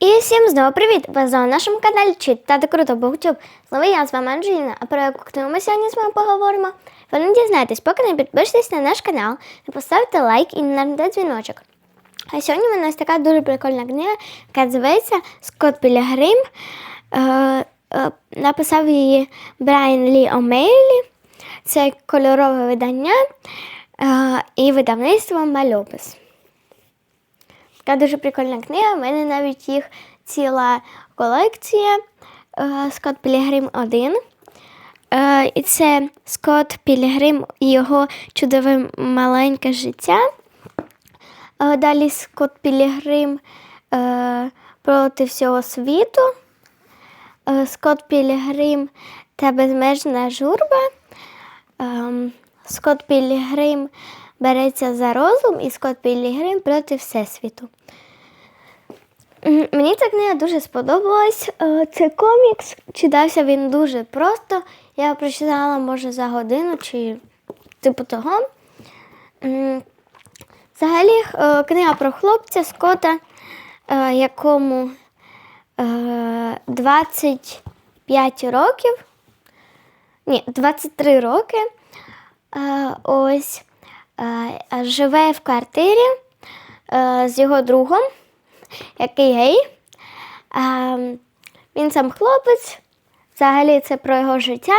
І всім знову привіт! Ви на нашому каналі Читати Круто Буктюб. Знову я з вами Анджеліна, а про яку книгу ми сьогодні з вами поговоримо. Ви не дізнаєтесь, поки не підпишетесь на наш канал, не поставите лайк і не нажмете дзвіночок. А сьогодні у нас така дуже прикольна книга, яка називається Скот Пілігрим. Е, е, написав її Брайан Лі Омейлі. Це кольорове видання е, і видавництво Мальопис. Така дуже прикольна книга. У мене навіть їх ціла колекція е, Скотт Пілігрим 1. Е, І це Скотт Пілігрим і його чудове маленьке життя. Е, Далі Скотт Пілігрим е, проти всього світу. Е, Скотт Пілігрим та безмежна журба. Ем, Скотт Пілігрим береться за розум і Скотт Пілігрим проти Всесвіту. Мені ця книга дуже сподобалась. Е, Це комікс. Читався він дуже просто. Я прочитала, може, за годину чи типу того. Взагалі, е, книга про хлопця Скота, е, якому е, 25 років. Ні, 23 роки. Ось живе в квартирі е, з його другом, який гей. Е, Він сам хлопець. Взагалі це про його життя,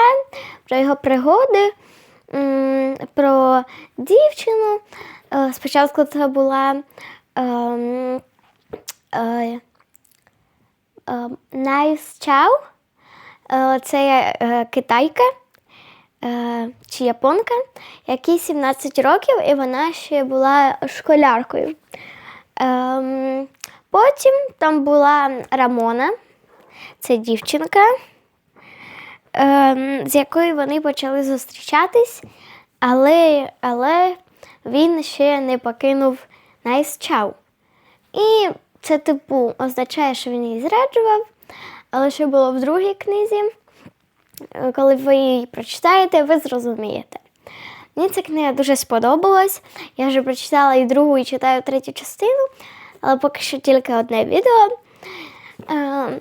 про його пригоди, про дівчину. Е, Спочатку це була ем, е, е, Найс Чау. Е, Це е, китайка е, чи японка, якій 17 років, і вона ще була школяркою. Ем, Потім там була Рамона, це дівчинка, ем, з якою вони почали зустрічатись, але, але він ще не покинув Найс Чау. І це, типу, означає, що він її зраджував, але що було в другій книзі. Е, Коли ви її прочитаєте, ви зрозумієте. Мені ця книга дуже сподобалась. Я вже прочитала і другу, і читаю третю частину, але поки що тільки одне відео. Е,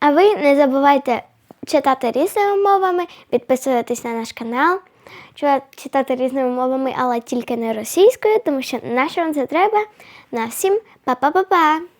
А ви не забувайте читати різними мовами, підписуватись на наш канал, читати різними мовами, але тільки не російською, тому що на що вам це треба. На всім па-па-па-па!